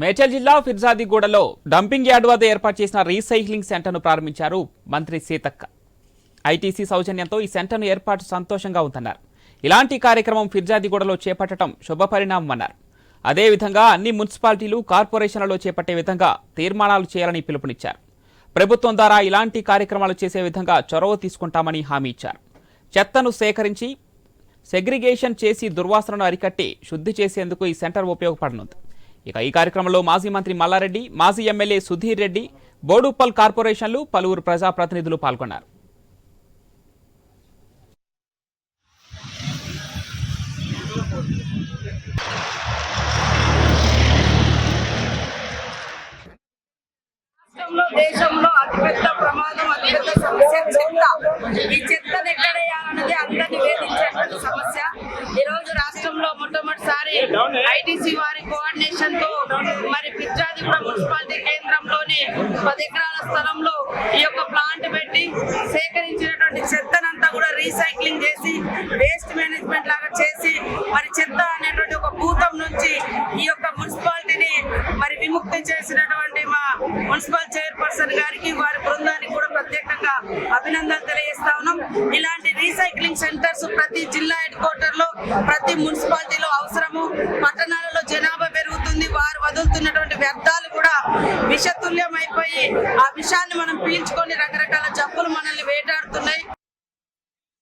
మేడ్చల్ జిల్లా ఫిర్జాదిగూడలో dumping yard వద్ద ఏర్పాటు చేసిన రీసైక్లింగ్ సెంటర్ను ప్రారంభించారు మంత్రి సీతక్క. ఐటీసీ సౌజన్యంతో ఈ సెంటర్ను ఏర్పాటు సంతోషంగా ఉందన్నారు. ఇలాంటి కార్యక్రమం ఫిర్జాదిగూడలో చేపట్టడం శుభపరిణామమన్నారు అదేవిధంగా అన్ని మున్సిపాలిటీలు కార్పొరేషన్లలో చేపట్టే విధంగా తీర్మానాలు చేయాలని పిలుపునిచ్చారు. ప్రభుత్వం ద్వారా ఇలాంటి కార్యక్రమాలు చేసే విధంగా చొరవ తీసుకుంటామని హామీ ఇచ్చారు. చెత్తను సేకరించి సెగ్రిగేషన్ చేసి దుర్వాసనను అరికట్టి శుద్ధి చేసేందుకు ఈ సెంటర్ ఉపయోగపడనుంది. ఇక ఈ కార్యక్రమంలో మాజీ మంత్రి మల్లారెడ్డి మాజీ ఎమ్మెల్యే సుధీర్ రెడ్డి బోడుప్పల్ కార్పొరేషన్లు పలువురు ప్రజాప్రతినిధులు పాల్గొన్నారు. దేశంలో అతిపెద్ద ఐటీసీ వారి కోఆర్డినేషన్తో మరి పిచ్చాదిపురం మున్సిపాలిటీ కేంద్రంలోని పది ఎకరాల స్థలంలో ఈ యొక్క ప్లాంట్ పెట్టి సేకరించినటువంటి చెత్తనంతా కూడా రీసైక్లింగ్ చేసి వేస్ట్ మేనేజ్మెంట్ లాగా చేసి మరి చెత్త అనేటువంటి ఒక భూతం నుంచి ఈ యొక్క మున్సిపాలిటీని మరి విముక్తి చేసినటువంటి మా మున్సిపల్ చైర్పర్సన్ గారికి వారి బృందానికి కూడా కూడా అభినందనలు తెలియజేస్తా ఉన్నాం. ఇలాంటి రీసైక్లింగ్ సెంటర్స్ ప్రతి జిల్లా హెడ్ క్వార్టర్లో ప్రతి మున్సిపాలిటీలో అవసరము. పట్టణాలలో జనాభా పెరుగుతుంది వారు వదులుతున్నటువంటి వ్యర్థాలు కూడా విషతుల్యం అయిపోయి ఆ విషాన్ని మనం పీల్చుకొని రకరకాల